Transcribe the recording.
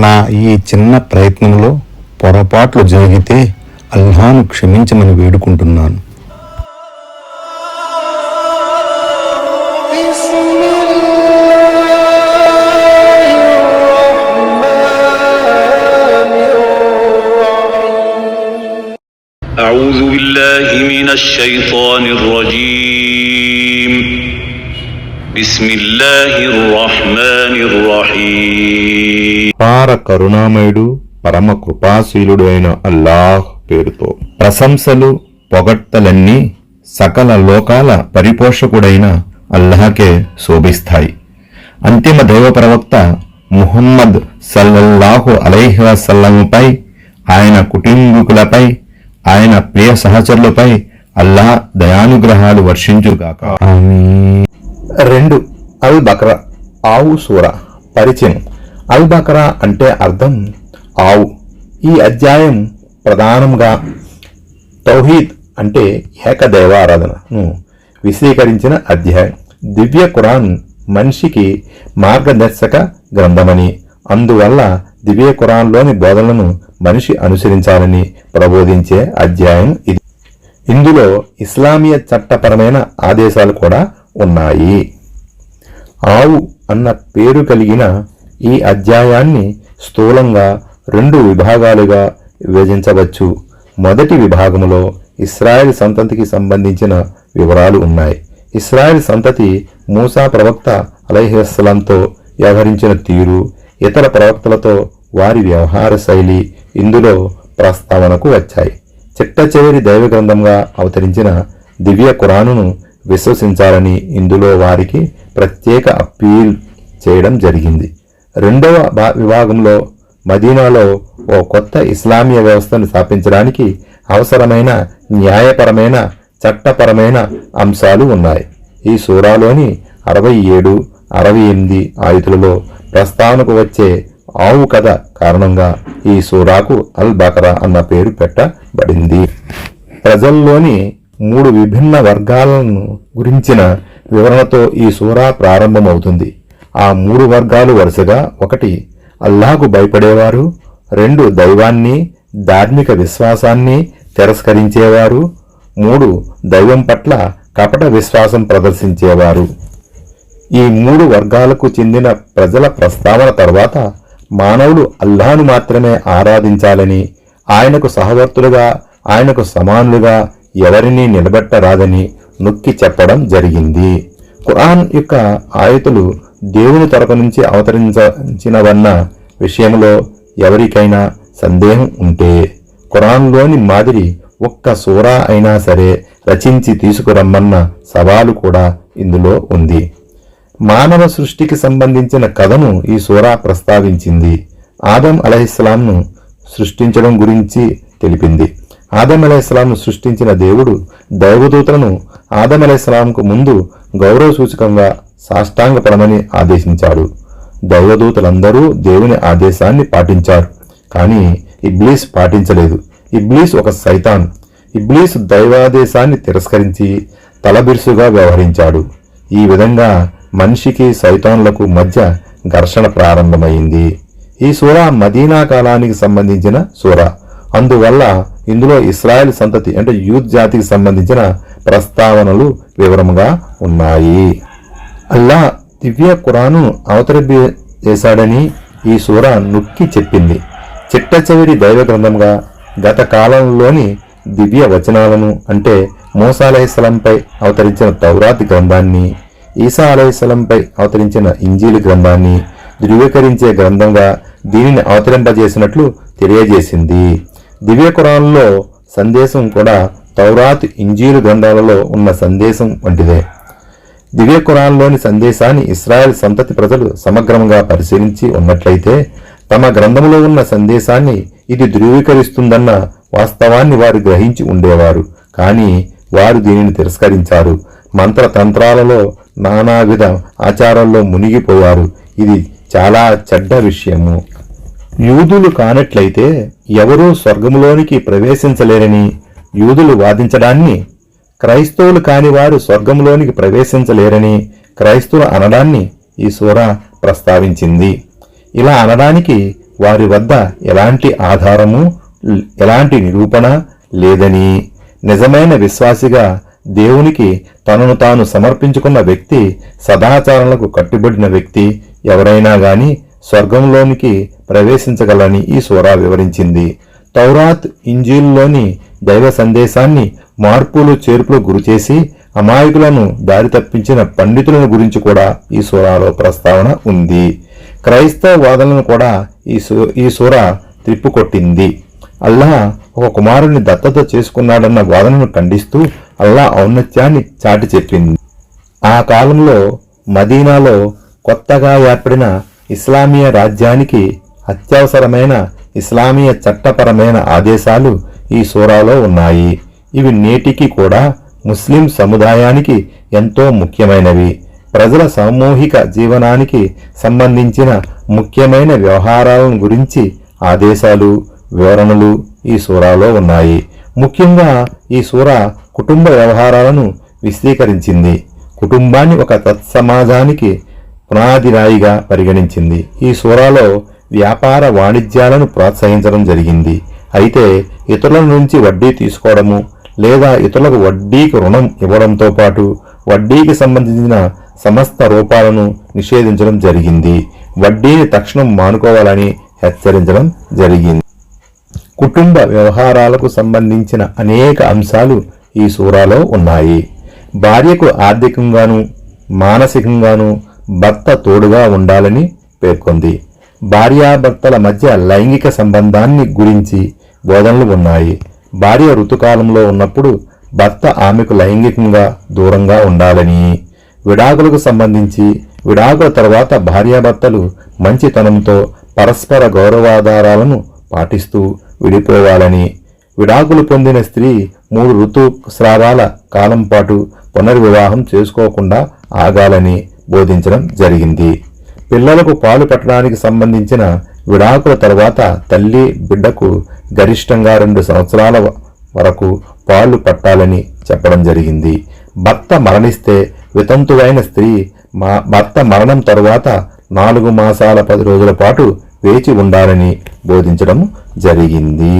నా ఈ చిన్న ప్రయత్నంలో పొరపాట్లు జరిగితే అల్లాను క్షమించమని వేడుకుంటున్నాను أعوذ بالله من الشيطان الرجيم بسم الله الرحمن الرحيم పార కరుణామయుడు పరమ కృపాశీలుడు అయిన అల్లాహ్ పేరుతో ప్రశంసలు పొగడ్తలన్నీ సకల లోకాల పరిపోషకుడైన అల్లాహకే శోభిస్తాయి అంతిమ దైవ ప్రవక్త ముహమ్మద్ సల్లల్లాహు అలైహి వసల్లంపై ఆయన కుటుంబీకులపై ఆయన ప్రియ సహచరులపై అల్లాహ్ దయానుగ్రహాలు వర్షించుగాక రెండు అల్ బక్రా ఆవు సూర పరిచయం. అల్ బక్రా అంటే అర్థం ఆవు. ఈ అధ్యాయం ప్రధానంగా తౌహీద్ అంటే ఏకదైవారాధనను విశీకరించిన అధ్యాయం. దివ్య ఖురాన్ మనిషికి మార్గదర్శక గ్రంథమని అందువల్ల దివ్య ఖురాన్లోని బోధనలను మనిషి అనుసరించాలని ప్రబోధించే అధ్యాయం ఇది. ఇందులో ఇస్లామీయ చట్టపరమైన ఆదేశాలు కూడా ఉన్నాయి. ఆవు అన్న పేరు కలిగిన ఈ అధ్యాయాన్ని స్థూలంగా రెండు విభాగాలుగా విభజించవచ్చు. మొదటి విభాగంలో ఇస్రాయేల్ సంతతికి సంబంధించిన వివరాలు ఉన్నాయి. ఇస్రాయేల్ సంతతి మూసా ప్రవక్త అలైహిస్సలాంతో వ్యవహరించిన తీరు ఇతర ప్రవక్తలతో వారి వ్యవహార శైలి ఇందులో ప్రస్తావనకు వచ్చాయి. చిట్ట చివరి దైవ గ్రంథంగా అవతరించిన దివ్య ఖురానును విశ్వసించాలని ఇందులో వారికి ప్రత్యేక అప్పీల్ చేయడం జరిగింది. రెండవ భా- విభాగంలో మదీనాలో ఓ కొత్త ఇస్లామీయ వ్యవస్థను స్థాపించడానికి అవసరమైన న్యాయపరమైన చట్టపరమైన అంశాలు ఉన్నాయి. ఈ సూరాలోని అరవై ఏడు అరవై ఎనిమిది ఆయుధులలో ప్రస్తావనకు వచ్చే ఆవు కథ కారణంగా ఈ సూరాకు అల్ బకరా అన్న పేరు పెట్టబడింది. ప్రజల్లోని మూడు విభిన్న వర్గాలను గురించిన వివరణతో ఈ సూరా ప్రారంభమవుతుంది. ఆ మూడు వర్గాలు వరుసగా ఒకటి అల్లాహకు భయపడేవారు రెండు దైవాన్ని ధార్మిక విశ్వాసాన్ని తిరస్కరించేవారు మూడు దైవం పట్ల కపట విశ్వాసం ప్రదర్శించేవారు. ఈ మూడు వర్గాలకు చెందిన ప్రజల ప్రస్తావన తర్వాత మానవులు అల్లాను మాత్రమే ఆరాధించాలని ఆయనకు సహవర్తులుగా ఆయనకు సమానులుగా ఎవరినీ నిలబెట్టరాదని నొక్కి చెప్పడం జరిగింది. ఖురాన్ యొక్క ఆయతులు దేవుని తరపు నుంచి అవతరించినవన్న విషయంలో ఎవరికైనా సందేహం ఉంటే ఖురాన్లోని మాదిరి ఒక్క సూరా అయినా సరే రచించి తీసుకురమ్మన్న సవాలు కూడా ఇందులో ఉంది. మానవ సృష్టికి సంబంధించిన కథను ఈ సూరా ప్రస్తావించింది. ఆదం అలహిస్లాంను సృష్టించడం గురించి తెలిపింది. ఆదం సృష్టించిన దేవుడు దైవదూతలను ఆదం ముందు గౌరవ సూచకంగా సాష్టాంగపడమని ఆదేశించాడు. దైవదూతలందరూ దేవుని ఆదేశాన్ని పాటించారు. కానీ ఇబ్లీస్ పాటించలేదు. ఇబ్లీస్ ఒక సైతాన్. ఇబ్లీస్ దైవాదేశాన్ని తిరస్కరించి తలబిరుసుగా వ్యవహరించాడు. ఈ విధంగా మనిషికి సైతాన్లకు మధ్య ఘర్షణ ప్రారంభమైంది. ఈ సూర మదీనా కాలానికి సంబంధించిన సూర. అందువల్ల ఇందులో ఇస్రాయెల్ సంతతి అంటే యూత్ జాతికి సంబంధించిన ప్రస్తావనలు వివరంగా ఉన్నాయి. అల్లా దివ్య కురాను అవతరింప చేశాడని ఈ సూర నొక్కి చెప్పింది. చిట్ట చివరి దైవ గ్రంథంగా గత కాలంలోని దివ్య వచనాలను అంటే మూసా అలైహిస్సలంపై అవతరించిన తౌరాత్ గ్రంథాన్ని ఈసా అలైహిస్సలంపై అవతరించిన ఇంజీలు గ్రంథాన్ని ధృవీకరించే గ్రంథంగా దీనిని అవతరింపజేసినట్లు తెలియజేసింది. దివ్య ఖురాన్లో సందేశం కూడా తౌరాత్ ఇంజీలు గ్రంథాలలో ఉన్న సందేశం వంటిదే. దివ్య కురాన్లోని సందేశాన్ని ఇస్రాయెల్ సంతతి ప్రజలు సమగ్రంగా పరిశీలించి ఉన్నట్లయితే తమ గ్రంథంలో ఉన్న సందేశాన్ని ఇది ధృవీకరిస్తుందన్న వాస్తవాన్ని వారు గ్రహించి ఉండేవారు. కానీ వారు దీనిని తిరస్కరించారు. మంత్రతంత్రాలలో నానావిధ ఆచారాల్లో మునిగిపోయారు. ఇది చాలా చెడ్డ విషయము. యూదులు కానట్లయితే ఎవరూ స్వర్గములోనికి ప్రవేశించలేరని యూదులు వాదించడాన్ని క్రైస్తవులు కాని వారు స్వర్గంలోనికి ప్రవేశించలేరని క్రైస్తవులు అనడాన్ని ఈ సూర ప్రస్తావించింది. ఇలా అనడానికి వారి వద్ద ఎలాంటి ఆధారము ఎలాంటి నిరూపణ లేదని నిజమైన విశ్వాసిగా దేవునికి తనను తాను సమర్పించుకున్న వ్యక్తి సదాచారాలకు కట్టుబడిన వ్యక్తి ఎవరైనా గాని స్వర్గంలోనికి ప్రవేశించగలని ఈ సూరా వివరించింది. తౌరాత్ ఇంజీల్లోని దైవ సందేశాన్ని మార్పులు చేర్పులు గురిచేసి అమాయకులను దారి తప్పించిన పండితులను గురించి కూడా ఈ సూరాలో ప్రస్తావన ఉంది. క్రైస్తవ వాదనను కూడా ఈ సూ ఈ సూర త్రిప్పుకొట్టింది అల్లాహ్ ఒక కుమారుని దత్తత చేసుకున్నాడన్న వాదనను ఖండిస్తూ అల్లా ఔన్నత్యాన్ని చాటి చెప్పింది ఆ కాలంలో మదీనాలో కొత్తగా ఏర్పడిన ఇస్లామీయ రాజ్యానికి అత్యవసరమైన ఇస్లామీయ చట్టపరమైన ఆదేశాలు ఈ సూరాలో ఉన్నాయి. ఇవి నేటికి కూడా ముస్లిం సముదాయానికి ఎంతో ముఖ్యమైనవి. ప్రజల సామూహిక జీవనానికి సంబంధించిన ముఖ్యమైన వ్యవహారాలను గురించి ఆదేశాలు వివరణలు ఈ సూరాలో ఉన్నాయి. ముఖ్యంగా ఈ సూర కుటుంబ వ్యవహారాలను విశదీకరించింది. కుటుంబాన్ని ఒక తత్సమాజానికి పునాదిరాయిగా పరిగణించింది. ఈ సూరాలో వ్యాపార వాణిజ్యాలను ప్రోత్సహించడం జరిగింది. అయితే ఇతరుల నుంచి వడ్డీ తీసుకోవడము లేదా ఇతరులకు వడ్డీకి రుణం ఇవ్వడంతో పాటు వడ్డీకి సంబంధించిన సమస్త రూపాలను నిషేధించడం జరిగింది. వడ్డీని తక్షణం మానుకోవాలని హెచ్చరించడం జరిగింది. కుటుంబ వ్యవహారాలకు సంబంధించిన అనేక అంశాలు ఈ సూరాలో ఉన్నాయి. భార్యకు ఆర్థికంగాను మానసికంగాను భర్త తోడుగా ఉండాలని పేర్కొంది. భార్యాభర్తల మధ్య లైంగిక సంబంధాన్ని గురించి బోధనలు ఉన్నాయి. భార్య ఋతుకాలంలో ఉన్నప్పుడు భర్త ఆమెకు లైంగికంగా దూరంగా ఉండాలని విడాకులకు సంబంధించి విడాకుల తర్వాత భార్యాభర్తలు మంచితనంతో పరస్పర గౌరవాధారాలను పాటిస్తూ విడిపోవాలని విడాకులు పొందిన స్త్రీ మూడు ఋతుస్రావాల కాలం పాటు పునర్వివాహం చేసుకోకుండా ఆగాలని బోధించడం జరిగింది. పిల్లలకు పాలు పట్టడానికి సంబంధించిన విడాకుల తర్వాత తల్లి బిడ్డకు గరిష్టంగా రెండు సంవత్సరాల వరకు పాలు పట్టాలని చెప్పడం జరిగింది. భర్త మరణిస్తే వితంతువైన స్త్రీ మా భర్త మరణం తరువాత నాలుగు మాసాల పది రోజుల పాటు వేచి ఉండాలని బోధించడం జరిగింది.